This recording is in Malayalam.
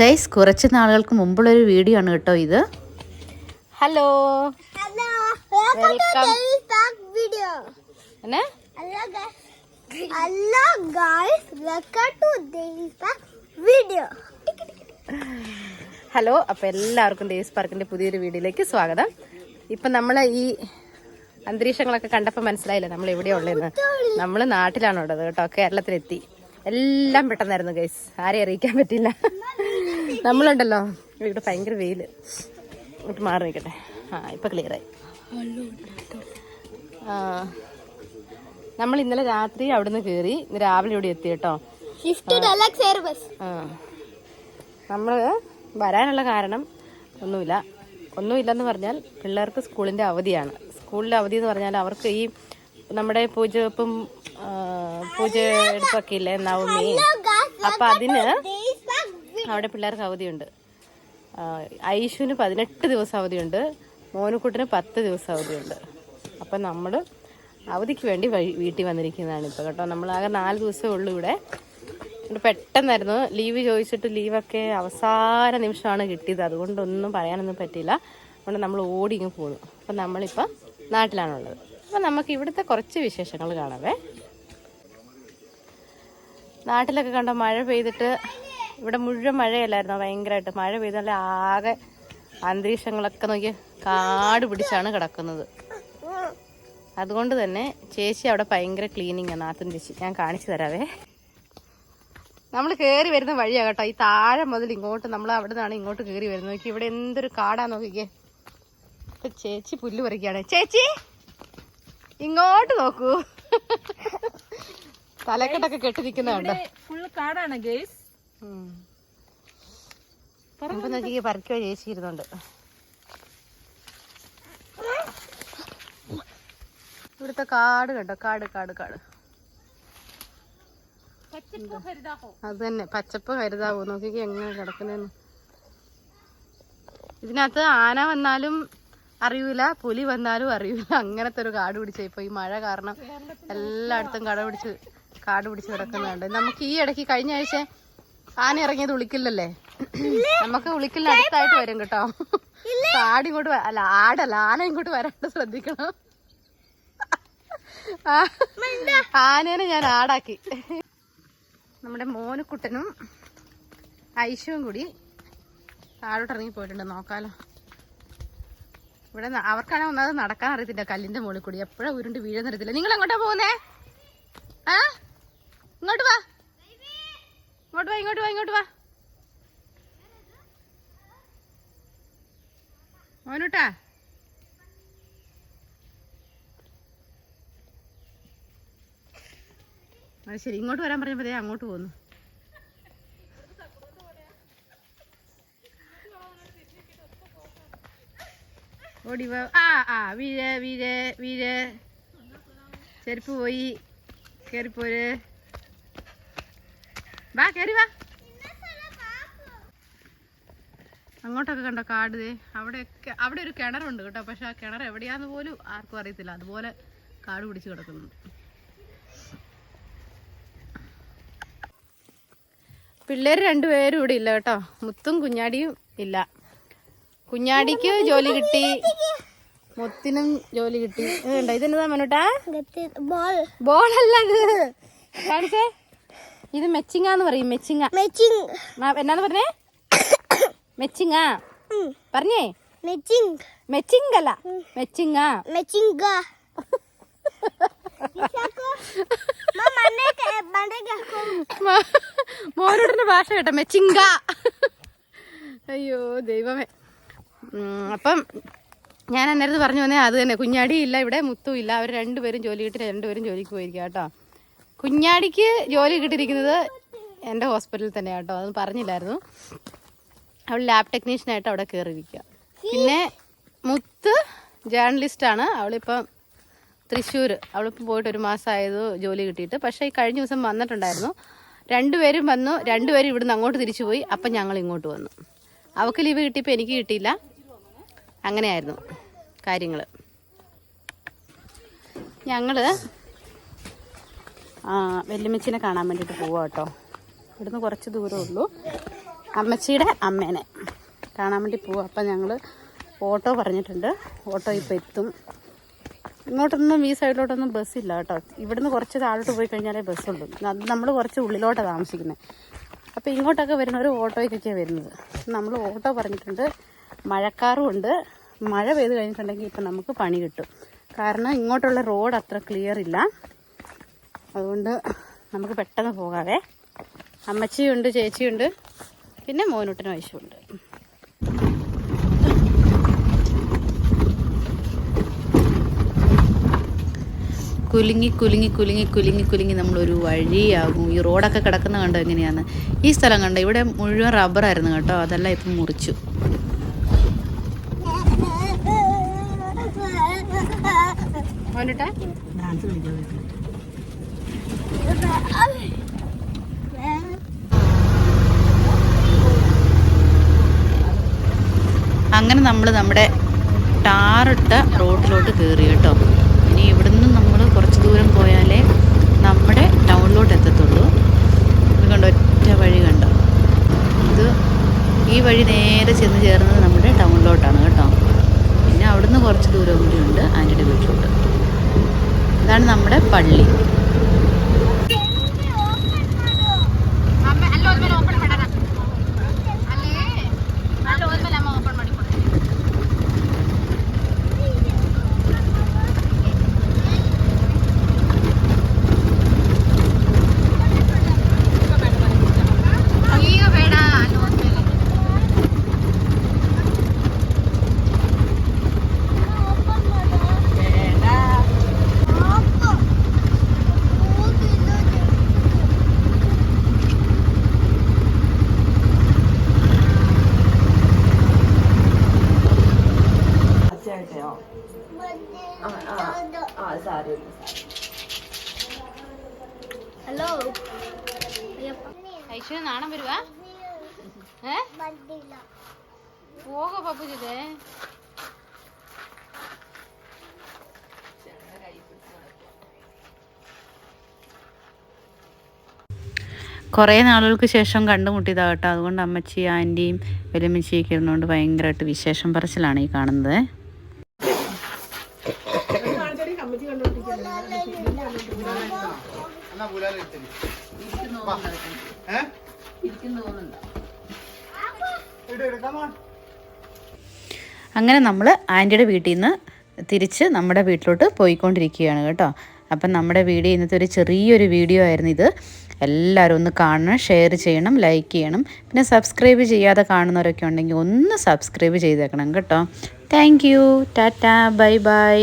ഗൈസ് കുറച്ച് നാളുകൾക്ക് മുമ്പുള്ളൊരു വീഡിയോ ആണ് കേട്ടോ ഇത്. ഹലോ ഹലോ അപ്പോൾ എല്ലാവർക്കും ഡേവിസ് പാർക്കിന്റെ പുതിയൊരു വീഡിയോയിലേക്ക് സ്വാഗതം. ഇപ്പം നമ്മളെ ഈ അന്തരീക്ഷങ്ങളൊക്കെ കണ്ടപ്പോൾ മനസ്സിലായില്ല? നമ്മൾ എവിടെയാ ഉള്ളതെന്ന്? നമ്മൾ നാട്ടിലാണ് ഉള്ളത് കേട്ടോ. കേരളത്തിലെത്തി. എല്ലാം പെട്ടെന്നായിരുന്നു ഗൈസ് ആരെയും അറിയിക്കാൻ പറ്റില്ല. നമ്മളുണ്ടല്ലോ. ഇവിടെ ഭയങ്കര വെയിൽ. ഇങ്ങോട്ട് മാറി നിൽക്കട്ടെ. ആ ഇപ്പം ക്ലിയറായി ആയി. നമ്മൾ ഇന്നലെ രാത്രി അവിടുന്ന് കേറി ഇന്ന് രാവിലെ ഇവിടെ എത്തി കേട്ടോ. നമ്മൾ. ആ. നമ്മൾ വരാനുള്ള കാരണം ഒന്നുമില്ല. ഒന്നുമില്ലെന്ന് പറഞ്ഞാൽ പിള്ളേർക്ക് സ്കൂളിന്റെ അവധിയാണ്. സ്കൂളിലെ അവധി എന്ന് പറഞ്ഞാൽ അവർക്ക് ഈ നമ്മുടെ പൂജവെപ്പും പൂജ എടുപ്പൊക്കെ ഇല്ലേ നവമി. അപ്പം അതിന്. അവിടെ പിള്ളേർക്ക് അവധിയുണ്ട്. ഐഷുവിന് പതിനെട്ട് ദിവസം അവധിയുണ്ട്. മോനുക്കുട്ടിന് പത്ത് ദിവസം അവധിയുണ്ട്. അപ്പം നമ്മൾ അവധിക്ക് വേണ്ടി വഴി- വീട്ടിൽ വന്നിരിക്കുന്നതാണ് ഇപ്പോൾ കേട്ടോ. നമ്മൾ ആകെ നാല് ദിവസമേ ഉള്ളൂ ഇവിടെ. പെട്ടെന്നായിരുന്നു ലീവ് ചോദിച്ചിട്ട് ലീവൊക്കെ അവസാന നിമിഷമാണ് കിട്ടിയത്. അതുകൊണ്ടൊന്നും പറയാനൊന്നും പറ്റിയില്ല. അതുകൊണ്ട് നമ്മൾ ഓടി ഇങ്ങ് പോന്നു. അപ്പം നമ്മളിപ്പോൾ നാട്ടിലാണുള്ളത്. അപ്പം നമുക്ക് ഇവിടുത്തെ കുറച്ച് വിശേഷങ്ങൾ കാണാവേ. നാട്ടിലൊക്കെ കണ്ട മഴ പെയ്തിട്ട് ഇവിടെ മുഴുവൻ മഴയല്ലായിരുന്നോ? ഭയങ്കരമായിട്ട് മഴ പെയ്ത ആകെ അന്തരീക്ഷങ്ങളൊക്കെ നോക്കി കാട് പിടിച്ചാണ് കിടക്കുന്നത്. അതുകൊണ്ട് തന്നെ ചേച്ചി അവിടെ ഭയങ്കര ക്ലീനിങ് നാത്തും ചേച്ചി. ഞാൻ കാണിച്ചു തരാവേ. നമ്മൾ കയറി വരുന്ന വഴിയാണ് കേട്ടോ. ഈ താഴെ മുതൽ ഇങ്ങോട്ട് നമ്മൾ അവിടെ നിന്നാണ് ഇങ്ങോട്ട് കയറി വരുന്നത്. നോക്കി ഇവിടെ എന്തൊരു കാടാ നോക്കിക്കേ. ഇപ്പൊ ചേച്ചി പുല്ല് പറിക്കുകയാണ്. ചേച്ചി ഇങ്ങോട്ട് നോക്കൂ. തലക്കെട്ടൊക്കെ കെട്ടിരിക്കുന്നുണ്ട് ഫുൾ കാടാണ് ഗേസ്. നോക്കി പറിക്കോ ചേച്ചി ഇരുന്നുണ്ട്. ഇവിടുത്തെ കാട് കേട്ടോ കാട് കാട് കാട്. അത് തന്നെ പച്ചപ്പ് ഹരിതാവോ നോക്കി എങ്ങനെ കിടക്കുന്നതെന്ന്. ഇതിനകത്ത് ആന വന്നാലും അറിയൂല പുലി വന്നാലും അറിയൂല. അങ്ങനത്തെ ഒരു കാട് പിടിച്ച. ഇപ്പൊ ഈ മഴ കാരണം എല്ലായിടത്തും കട പിടിച്ച് കാട് പിടിച്ച് കിടക്കുന്നുണ്ട്. നമുക്ക് ഈ ഇടയ്ക്ക് കഴിഞ്ഞ ആഴ്ച ആന ഇറങ്ങിയത് ഉളിക്കില്ലല്ലേ നമുക്ക് ഉളിക്കില്ല അടുത്തായിട്ട് വരും കേട്ടോ. ആട് ഇങ്ങോട്ട് അല്ല ആടല്ല ആന ഇങ്ങോട്ട് വരാണ്ട് ശ്രദ്ധിക്കണം. ആ, ആനേനെ ഞാൻ ആടാക്കി. നമ്മുടെ മോനുക്കുട്ടനും ഐശുവും കൂടി താഴോട്ട് ഇറങ്ങി പോയിട്ടുണ്ട്. നോക്കാലോ. ഇവിടെ അവർക്കാണ് ഒന്നാമത് നടക്കാൻ അറിയത്തില്ല കല്ലിന്റെ മുകളിൽ കൂടി. എപ്പോഴാ ഉരുണ്ട് വീഴുന്നറിയത്തില്ല നിങ്ങൾ എങ്ങോട്ടാ പോകുന്നേ? ആ? ഇങ്ങോട്ട് വാ. ഇങ്ങോട്ട് വാ ഇങ്ങോട്ട് വാ ഇങ്ങോട്ട് വാ. മോനൂട്ടാ. അത് ശരി ഇങ്ങോട്ട് വരാൻ പറഞ്ഞപ്പോ ദേ അങ്ങോട്ട് പോന്നു. ഓടി ആ ആ വീര വീര വീര ചെരുപ്പ് പോയി. കേറിപ്പോര്. വാ കേറി വാ. അങ്ങോട്ടൊക്കെ കണ്ടോ കാട് അവിടെയൊക്കെ അവിടെ ഒരു കിണറുണ്ട് കേട്ടോ. പക്ഷെ ആ കിണർ എവിടെയാന്ന് പോലും ആർക്കും അറിയത്തില്ല. അതുപോലെ കാട് പിടിച്ച് കിടക്കുന്നുണ്ട്. പിള്ളേര് രണ്ടുപേരും ഇവിടെ ഇല്ല കേട്ടോ. മുത്തും കുഞ്ഞാടിയും ഇല്ല. കുഞ്ഞാടിക്ക് ജോലി കിട്ടി. മുത്തിനും ജോലി കിട്ടി. ഇതെന്നതാ മനോട്ടാ? ബോളല്ലേ ബോളല്ല ഇത്. കാണിച്ചേ? ഇത് മെച്ചിങ്ങാന്ന് പറയും മെച്ചിങ്ങ. മെച്ചിങ്. എന്നാന്ന് പറഞ്ഞേ? മെച്ചിങ്ങ. പറഞ്ഞേ. മെച്ചിങ്. മെച്ചിങ്കല്ല മെച്ചിങ്ങ. മെച്ചിങ്ക. മോനോടിന്റെ ഭാഷ കേട്ടോ മെച്ചിങ്ക അയ്യോ ദൈവമേ. അപ്പം ഞാൻ അന്നേരത്ത് പറഞ്ഞു വന്നേ അത് തന്നെ. കുഞ്ഞാടിയില്ല ഇവിടെ മുത്തും ഇല്ല. അവർ രണ്ടുപേരും ജോലി കിട്ടി രണ്ടുപേരും ജോലിക്ക് പോയിരിക്കാം കേട്ടോ. കുഞ്ഞാടിക്ക് ജോലി കിട്ടിയിരിക്കുന്നത് എന്റെ ഹോസ്പിറ്റലിൽ തന്നെ കേട്ടോ അത് പറഞ്ഞില്ലായിരുന്നു. അവൾ ലാബ് ടെക്നീഷ്യനായിട്ട് അവിടെ കയറിയിരിക്കുക പിന്നെ മുത്ത് ജേർണലിസ്റ്റാണ് അവളിപ്പം തൃശ്ശൂർ അവളിപ്പം പോയിട്ട് ഒരു മാസമായത് ജോലി കിട്ടിയിട്ട്. പക്ഷേ ഈ കഴിഞ്ഞ ദിവസം വന്നിട്ടുണ്ടായിരുന്നു. രണ്ടുപേരും വന്നു. രണ്ടുപേരും ഇവിടുന്ന് അങ്ങോട്ട് തിരിച്ചു പോയി. അപ്പം ഞങ്ങൾ ഇങ്ങോട്ട് വന്നു. അവൾക്ക് ലീവ് കിട്ടിയപ്പോൾ എനിക്ക് കിട്ടിയില്ല. അങ്ങനെയായിരുന്നു കാര്യങ്ങൾ ഞങ്ങൾ വെല്ലുമിച്ചിനെ കാണാൻ വേണ്ടിയിട്ട് പോവാം കേട്ടോ. ഇവിടുന്ന് കുറച്ച് ദൂരമേ ഉള്ളൂ. അമ്മച്ചിയുടെ അമ്മേനെ കാണാൻ വേണ്ടി പോവാം. അപ്പം ഞങ്ങൾ ഓട്ടോ പറഞ്ഞിട്ടുണ്ട്. ഓട്ടോ ഇപ്പോൾ എത്തും. ഇങ്ങോട്ടൊന്നും ഈ സൈഡിലോട്ടൊന്നും ബസ്സില്ല കേട്ടോ. ഇവിടുന്ന് കുറച്ച് താഴോട്ട് പോയി കഴിഞ്ഞാലേ ബസ്സുള്ളൂ നമ്മൾ കുറച്ച് ഉള്ളിലോട്ടാണ് താമസിക്കുന്നത് അപ്പോൾ ഇങ്ങോട്ടൊക്കെ വരുന്ന വരുന്നവർ ഓട്ടോയ്ക്കൊക്കെയാണ് വരുന്നത്. നമ്മൾ ഓട്ടോ പറഞ്ഞിട്ടുണ്ട്. മഴക്കാറും ഉണ്ട്. മഴ പെയ്ത് കഴിഞ്ഞിട്ടുണ്ടെങ്കിൽ ഇപ്പം നമുക്ക് പണി കിട്ടും. കാരണം ഇങ്ങോട്ടുള്ള റോഡ് അത്ര ക്ലിയർ ഇല്ല. അതുകൊണ്ട് നമുക്ക് പെട്ടെന്ന് പോകാവേ. അമ്മച്ചിയുണ്ട് ചേച്ചിയുണ്ട് പിന്നെ മോനൂട്ടനും വയസ്സുണ്ട് കുലുങ്ങി കുലുങ്ങി കുലുങ്ങി കുലുങ്ങി കുലുങ്ങി നമ്മളൊരു വഴിയാകും. ഈ റോഡൊക്കെ കിടക്കുന്ന കണ്ടോ എങ്ങനെയാണ്? ഈ സ്ഥലം കണ്ടോ? ഇവിടെ മുഴുവൻ റബ്ബറായിരുന്നു കേട്ടോ. അതെല്ലാം ഇപ്പം മുറിച്ചു. മോനൂട്ടാ? അങ്ങനെ നമ്മൾ നമ്മുടെ ടാറിട്ട റോഡിലോട്ട് കയറി കേട്ടോ. ഇനി ഇവിടുന്ന് നമ്മൾ കുറച്ച് ദൂരം പോയാലേ നമ്മുടെ ടൗണിലോട്ട് എത്തത്തുള്ളൂ. ഇത് കണ്ടോ ഒറ്റ വഴി കണ്ടോ? ഇത് ഈ വഴി നേരെ ചെന്ന് ചേർന്നത് നമ്മുടെ ടൗണിലോട്ടാണ് കേട്ടോ. പിന്നെ അവിടുന്ന് കുറച്ച് ദൂരം കൂടി ഉണ്ട് ആന്റിയുടെ വീട്ടിലോട്ട് ഇതാണ് നമ്മുടെ പള്ളി. ഐശ്വര്യ നാണം വരുവാ? ഏ? പോക കുറേ നാളുകൾക്ക് ശേഷം കണ്ടുമുട്ടിയതാ കേട്ടോ. അതുകൊണ്ട് അമ്മച്ചി ആന്റിയും വലിയമ്മച്ചിയൊക്കെ ഇരുന്നുകൊണ്ട് ഭയങ്കരമായിട്ട് വിശേഷം പറച്ചിലാണ് ഈ കാണുന്നത്. അങ്ങനെ നമ്മൾ ആന്റിയുടെ വീട്ടിൽ നിന്ന് തിരിച്ച് നമ്മുടെ വീട്ടിലോട്ട് പോയിക്കൊണ്ടിരിക്കുകയാണ് കേട്ടോ. അപ്പം നമ്മുടെ വീഡിയോ ഇന്നത്തെ ഒരു ചെറിയൊരു വീഡിയോ ആയിരുന്നു ഇത്. എല്ലാവരും ഒന്ന് കാണണം ഷെയർ ചെയ്യണം ലൈക്ക് ചെയ്യണം. പിന്നെ സബ്സ്ക്രൈബ് ചെയ്യാതെ കാണുന്നവരൊക്കെ ഉണ്ടെങ്കിൽ ഒന്ന് സബ്സ്ക്രൈബ് ചെയ്തേക്കണം കേട്ടോ. Thank you Tata. Bye bye